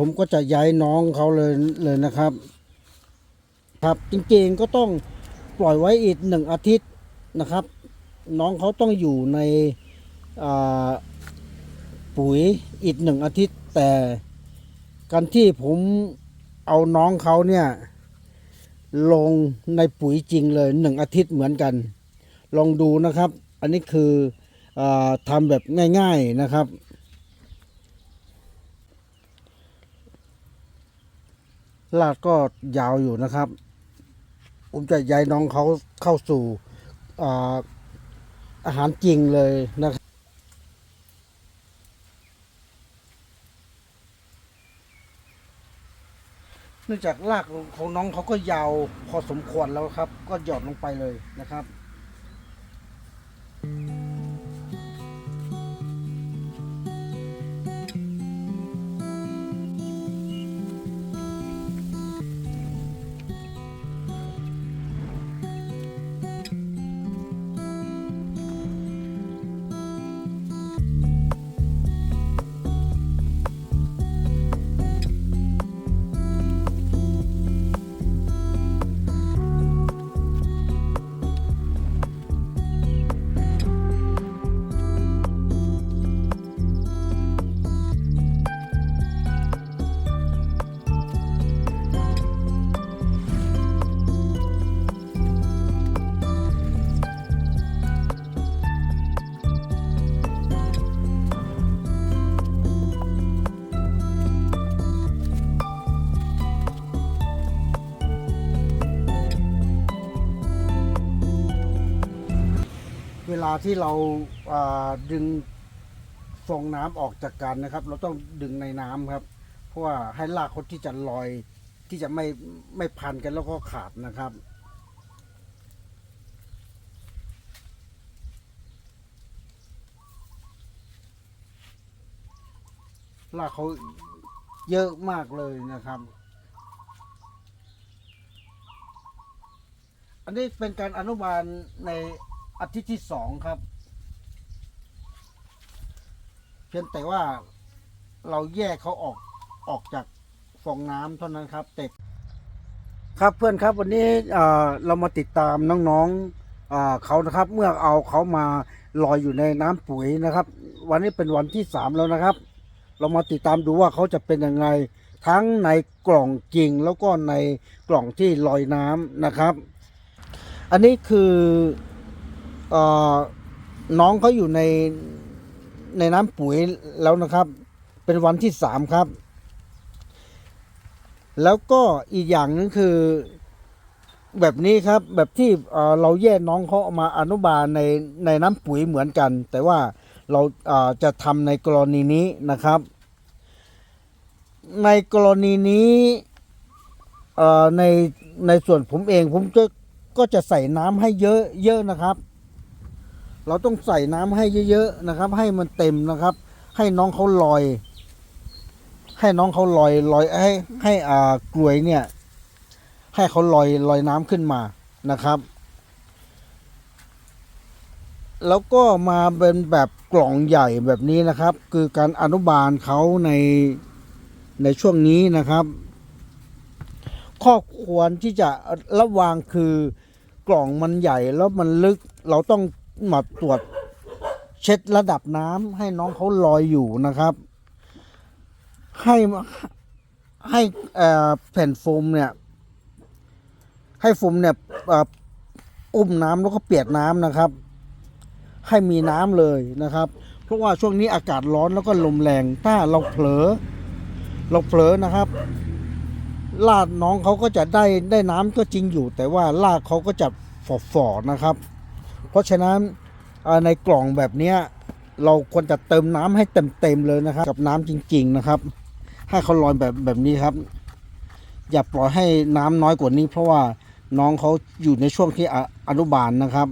ผมก็จะย้ายน้องเขาเลยเลยนะครับ ครับจริงๆก็ต้องปล่อยไว้อีกหนึ่งอาทิตย์นะครับ น้องเขาต้องอยู่ในปุ๋ยอีกหนึ่งอาทิตย์ แต่การที่ผมเอาน้องเขาเนี่ยลงในปุ๋ยจริงเลยหนึ่งอาทิตย์เหมือนกัน ลองดูนะครับ อันนี้คืออทำแบบง่าย ๆนะครับ ลากก็ยาวอยู่นะครับ ผมจะย้ายน้องเขาเข้าสู่อาอาหารจริงเลยนะครับเนื่องจากรากของน้องเขาก็ยาวพอสมควรแล้วครับ ก็หยอดลงไปเลยนะครับ ลาที่เราอ่าดึงฟองน้ำออกจากกันนะครับ เราต้องดึงในน้ำครับ เพราะว่าให้รากเขาที่จะลอยที่จะไม่ไม่พันกันแล้วก็ขาดนะครับ รากเขาเยอะมากเลยนะครับ อันนี้เป็นการอนุบาลใน อาทิตย์ที่สองครับ เพียงแต่ว่าเราแยกเขาออกออกจากฟองน้ำเท่านั้นครับแต่ครับเพื่อนครับวันนี้เรามาติดตามน้องๆเขานะครับ เมื่อเอาเขามาลอยอยู่ในน้ำปุ๋ยนะครับ วันนี้เป็นวันที่สามแล้วนะครับ เรามาติดตามดูว่าเขาจะเป็นยังไงทั้งในกล่องจริงแล้วก็ในกล่องที่ลอยน้ำนะครับ อันนี้คือ น้องเขาอยู่ในในน้ำปุ๋ยแล้วนะครับ เป็นวันที่สามครับ แล้วก็อีกอย่างนึงคือแบบนี้ครับแบบที่เเราแยกน้องเขาเอามาอนุบาลในในน้ำปุ๋ยเหมือนกัน แต่ว่าเราเจะทำในกรณีนี้นะครับ ในกรณีนี้ในในส่วนผมเองผมจะก็จะใส่น้ำให้เยอะเยอะนะครับ เราต้องใส่น้ำให้เยอะๆนะครับ ให้มันเต็มนะครับ ให้น้องเขาลอย ให้น้องเขาลอยลอยให้ให้อ่ากลวยเนี่ย ให้เขาลอยลอยน้ำขึ้นมานะครับ แล้วก็มาเป็นแบบกล่องใหญ่แบบนี้นะครับ คือการอนุบาลเขาในในช่วงนี้นะครับ ข้อควรที่จะระวังคือกล่องมันใหญ่แล้วมันลึกเราต้อง มาตรวจเช็ดระดับน้ำให้น้องเขาลอยอยู่นะครับ ให้ให้แผ่นโฟมเนี่ย ให้โฟมเนี่ยอุ้มน้ำแล้วก็เปียกน้ำนะครับ ให้มีน้ำเลยนะครับ เพราะว่าช่วงนี้อากาศร้อนแล้วก็ลมแรงถ้าเราเผลอ เราเผลอนะครับลากน้องเขาก็จะได้ได้น้ำก็จริงอยู่ แต่ว่าลากเขาก็จะฝ่อๆนะครับ เพราะฉะนั้นในกล่องแบบนี้เราควรจะเติมน้ำให้เต็มๆเลยนะครับ กับน้ำจริง ๆนะครับ ให้เขาลอยแบบแบบนี้ครับ อย่าปล่อยให้น้ำน้อยกว่านี้ เพราะว่าน้องเขาอยู่ในช่วงที่ออนุบาลนะครับ